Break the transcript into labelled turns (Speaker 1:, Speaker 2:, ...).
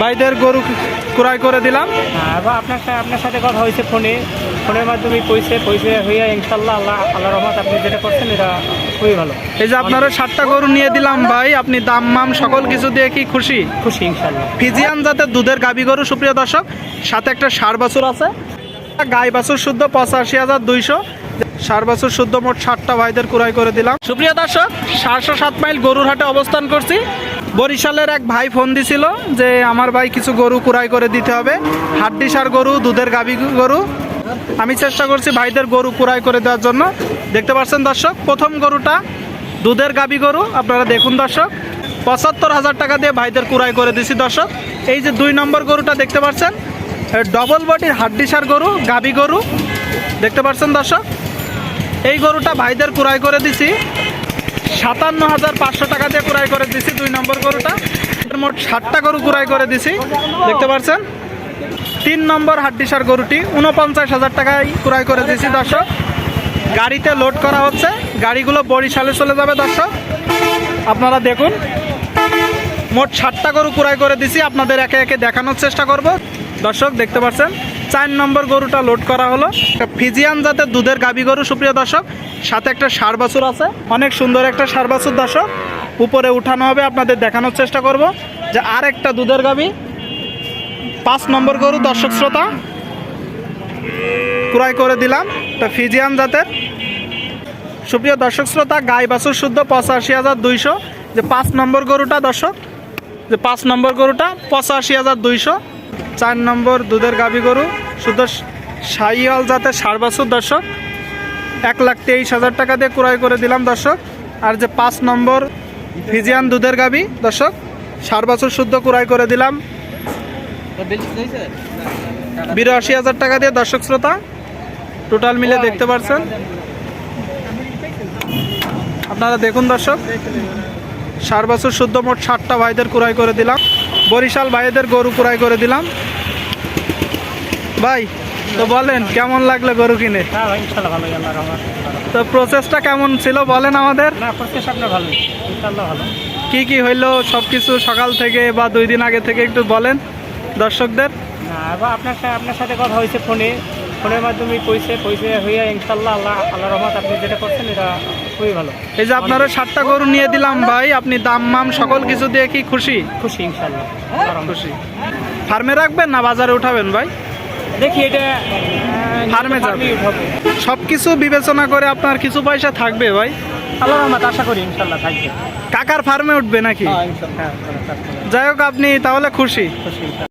Speaker 1: ভাইদের গরু ক্রয় করে দিলাম।
Speaker 2: হ্যাঁ আপনার সাথে আপনার সাথে কথা হয়েছে ফোনে। ফোনের মাধ্যমে পয়সে পয়সে হইয়া ইনশাল্লাহ আল্লাহ আল্লাহ রহমত আপনি যেটা করছেন এটা খুবই ভালো।
Speaker 1: এই যে আপনারা সাতটা গরু নিয়ে দিলাম ভাই আপনি দাম মাম সকল কিছু দিয়ে কি খুশি?
Speaker 2: খুশি ইনশাল্লাহ।
Speaker 1: ফিজিয়ান জাতের দুধের গাবি গরু সুপ্রিয় দর্শক সাথে একটা ষাট বছর আছে। গাই বাছুর শুদ্ধ পঁচাশি হাজার দুইশো। ষাট বছর শুদ্ধ মোট ষাটটা ভাইদের ক্রয় করে দিলাম। সুপ্রিয় দর্শক সাতশো সাত মাইল গরুর হাটে অবস্থান করছি। বরিশালের এক ভাই ফোন দিছিল যে আমার ভাই কিছু গরু ক্রয় করে দিতে হবে। হাড্ডিসার গরু, দুধের গাবি গরু। আমি চেষ্টা করছি ভাইদের গরু ক্রয় করে দেওয়ার জন্য। দেখতে পাচ্ছেন দর্শক, প্রথম গরুটা দুধের গাবি গরু। আপনারা দেখুন দর্শক, পঁচাত্তর হাজার টাকা দিয়ে ভাইদের কুড়াই করে দিছি দর্শক। এই যে দুই নম্বর গরুটা দেখতে পাচ্ছেন ডবল বডির হাড্ডিসার গরু গাবি গরু। দেখতে পাচ্ছেন দর্শক, এই গরুটা ভাইদের কুড়াই করে দিছি। সাতান্ন হাজার পাঁচশো টাকা দিয়ে ক্রয় করে দিছি দুই নম্বর গরুটা। মোট ষাটটা গরু ক্রয় করে দিছি। দেখতে পাচ্ছেন তিন নম্বর হাড্ডিসার গরুটি উনপঞ্চাশ হাজার টাকায় ক্রয় করে দিছি দর্শক। গাড়িতে লোড করা হচ্ছে। গাড়িগুলো বরিশালে চলে যাবে দর্শক। আপনারা দেখুন। মোট ষাটটা গরু ক্রয় করে দিছি। আপনাদের একে একে দেখানোর চেষ্টা করব। দর্শক, দেখতে পাচ্ছেন চার নম্বর গরুটা লোড করা হলো। একটা ফিজিয়ান জাতের দুধের গাবি গরু, সুপ্রিয় দর্শক। সাথে একটা সার বাছুর আছে। অনেক সুন্দর একটা সার বাছুর দর্শক। উপরে উঠানো হবে, আপনাদের দেখানোর চেষ্টা করব যে আর একটা দুধের গাবি। পাঁচ নম্বর গরু, দর্শক শ্রোতা। ক্রয় করে দিলাম তা ফিজিয়ান জাতের। সুপ্রিয় দর্শক শ্রোতা, গাই বাছুর শুদ্ধ, পঁচাশি হাজার দুইশো। যে পাঁচ নম্বর গরুটা দর্শক, যে পাঁচ নম্বর গরুটা পঁচাশি হাজার দুইশো। চার নম্বর দুধের গাভী গরু। শুদ্ধ সাইয়াল জাতের সার বাছুর, দর্শক। এক লাখ তেইশ হাজার টাকা দিয়ে ক্রয় করে দিলাম, দর্শক। আর যে পাঁচ নম্বর ফিজিয়ান দুধের গাভী, দর্শক, সার বছর শুদ্ধ ক্রয় করে দিলাম। বিরাশি হাজার টাকা দিয়ে, দর্শক শ্রোতা, টোটাল মিলে দেখতে পাচ্ছেন আপনারা দেখুন, দর্শক। সার বছর শুদ্ধ মোট ষাটটা ভাইদের ক্রয় করে দিলাম। বরিশাল ভাইদের গরু কুড়াই করে দিলাম। ভাই তো বলেন কেমন লাগল গরু কিনে?
Speaker 2: হ্যাঁ
Speaker 1: তো প্রসেসটা কেমন ছিল বলেন আমাদের? কি কি হইল সব কিছু সকাল থেকে বা দুই দিন আগে থেকে একটু বলেন দর্শকদের।
Speaker 2: না এবার আপনার সাথে আপনার সাথে কথা হয়েছে ফোনে। ফোনের মাধ্যমে কইছে কইছে হইয়া ইনশাল্লাহ আল্লাহ আল্লাহ রহমত আপনি যেটা করছেন এটা খুবই ভালো।
Speaker 1: এই যে আপনারা সাতটা গরু নিয়ে দিলাম ভাই আপনি দাম মাম সকল কিছু দিয়ে কি খুশি?
Speaker 2: খুশি ইনশাল্লাহ।
Speaker 1: খুশি। ফার্মে রাখবেন না বাজারে উঠাবেন ভাই?
Speaker 2: দেখি এটা
Speaker 1: ফার্মে যাবে। সব কিছু বিবেচনা করে আপনার কিছু পয়সা থাকবে ভাই?
Speaker 2: আল্লাহ রহমত আশা করি ইনশাল্লাহ থাকবে।
Speaker 1: কাকার ফার্মে উঠবে নাকি?
Speaker 2: হ্যাঁ
Speaker 1: যাই হোক আপনি তাহলে খুশি।
Speaker 2: খুশি